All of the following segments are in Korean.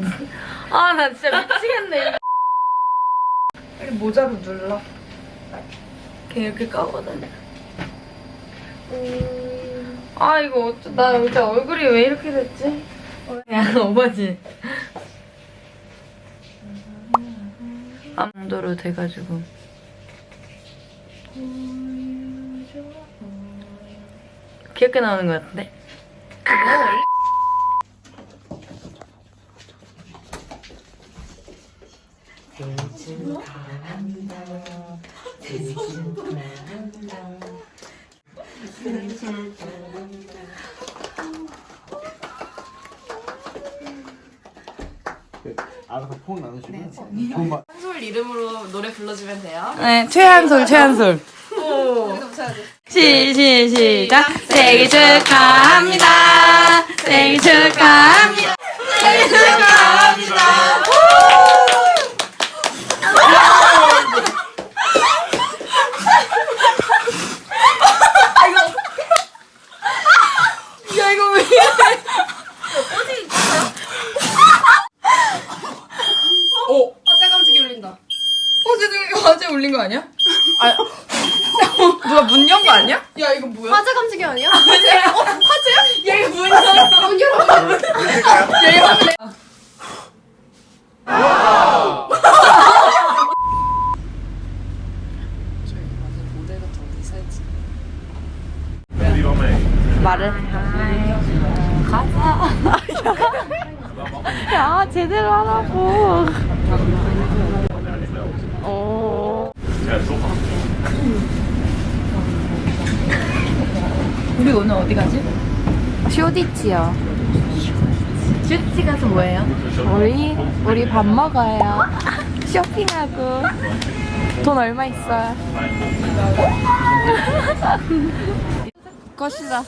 아, 나 진짜 미치겠네. 빨리 모자로 눌러. 걔 이렇게 까거든. 아, 이거 어쩌, 나 진짜 얼굴이 왜 이렇게 됐지? 야, 오바지. 암도로 돼가지고. 귀엽게 나오는 것 같은데? 알아서 퐁 나누시고 좋은 말 한솔 이름으로 노래 불러주면 돼요. 네, 최한솔, 최한솔. 시, 시, 시작. 생일 축하합니다. 생일 축하합니다. 생일 축하합니다. 야, 이거 왜 이래? 화재 감지기 울린다. 어제도 이거 화재 울린 거 아니야? 아, 누가 문 연 거 아니야? 야 이거 뭐야? 화재 감지기 아니야? 화재야? 어, 화재야? 얘문 열어. 문 열어. 어디 살지? 말을 가자. 야 제대로 하라고. 어. 우리 오늘 어디 가지? 쇼디치요. 슈티 가서 뭐해요? 우리 우리 밥 먹어요. 쇼핑하고 돈 얼마 있어요? 것이다.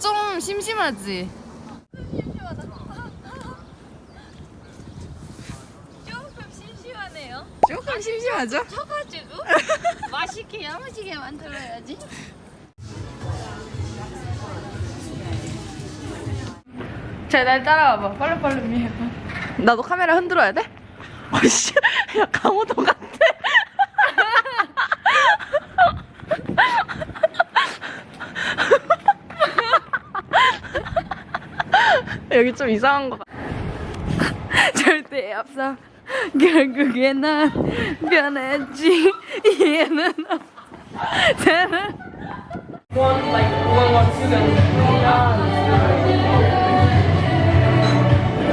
좀 심심하지? 조금 심심하네요. 조금 심심하죠? 쳐가지고 맛있게 야무지게 만들어야지. 쟤날 따라와봐. 빨리 빨리 해봐. 나도 카메라 흔들어야 돼? 아씨, 야 강호동 같아. 여기 좀 이상한 거 같아. 절대 없어. 결국에 난 변했지. 이해는 없.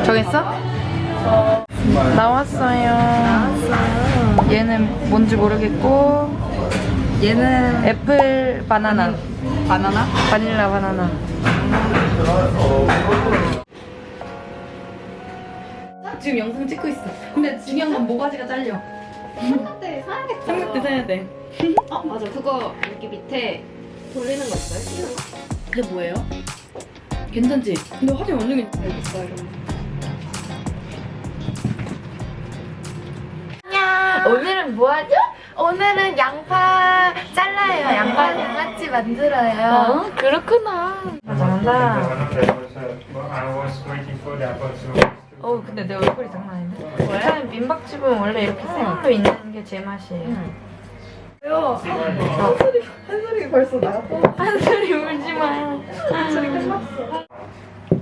정했어? 나왔어요. 얘는 뭔지 모르겠고 얘는 애플 바나나. 바나나? 바닐라 바나나. 지금 영상 찍고 있어. 근데 중요한 건 모가지가 잘려. 삼각대 사야겠다. 삼각대 사야 돼. 어 맞아 그거 여기 밑에 돌리는 거 있어요? 이게 뭐예요? 괜찮지? 근데 화질 완전 괜찮아. 오늘은 뭐 하죠? 오늘은 양파 잘라요. 양파 양아치 만들어요. 어? 그렇구나. 잘한다. I was waiting for that, but so 어 근데 내 얼굴이 장난 아닌데? 일단 민박집은 원래 이렇게 생으로 있는 게 제 맛이에요. 한솔이 벌써 나왔어. 한 소리 울지 마.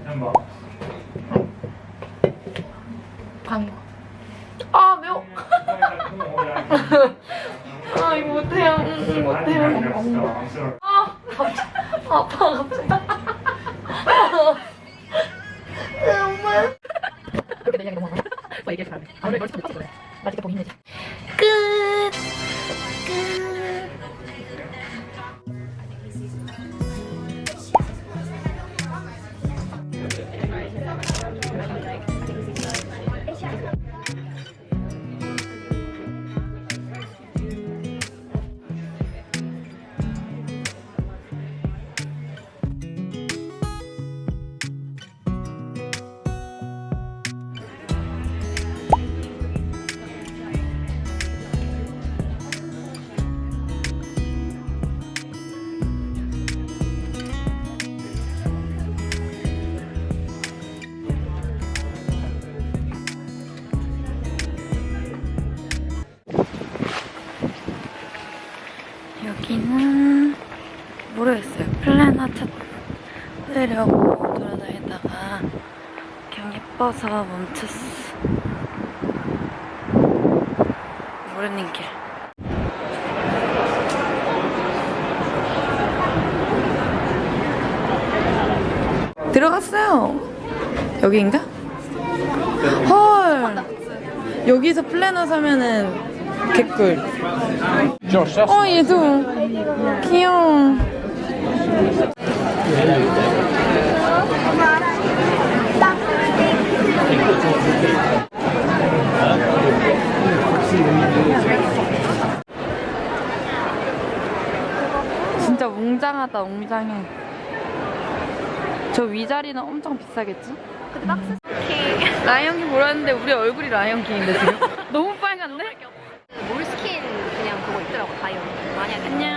number. 광고. 아 매워. 아 이거 못해요. 응, 응, 못해요. 아 갑자기 아파 갑자기. 엄마. 이야기 너무. 뭐 얘기해 줘. 아, 오늘 벌써 못 그래. 나 진짜 보기 힘들지. 끝. 끝. 저희는 모르겠어요. 플래너 찾으려고 돌아다니다가 그냥 예뻐서 멈췄어. 모르는 길. 들어갔어요. 여기인가? 헐. 여기서 플래너 사면은 개꿀. 어, 얘도 귀여워. 진짜 웅장하다, 웅장해. 저 위자리는 엄청 비싸겠지? 근데 박스 킹. 라이언킹 보러 왔는데 우리 얼굴이 라이언킹인데 지금? 너무 빨간데? 몰스킨 그냥 그거 있더라고 다이어트 많이 하겠다 안녕.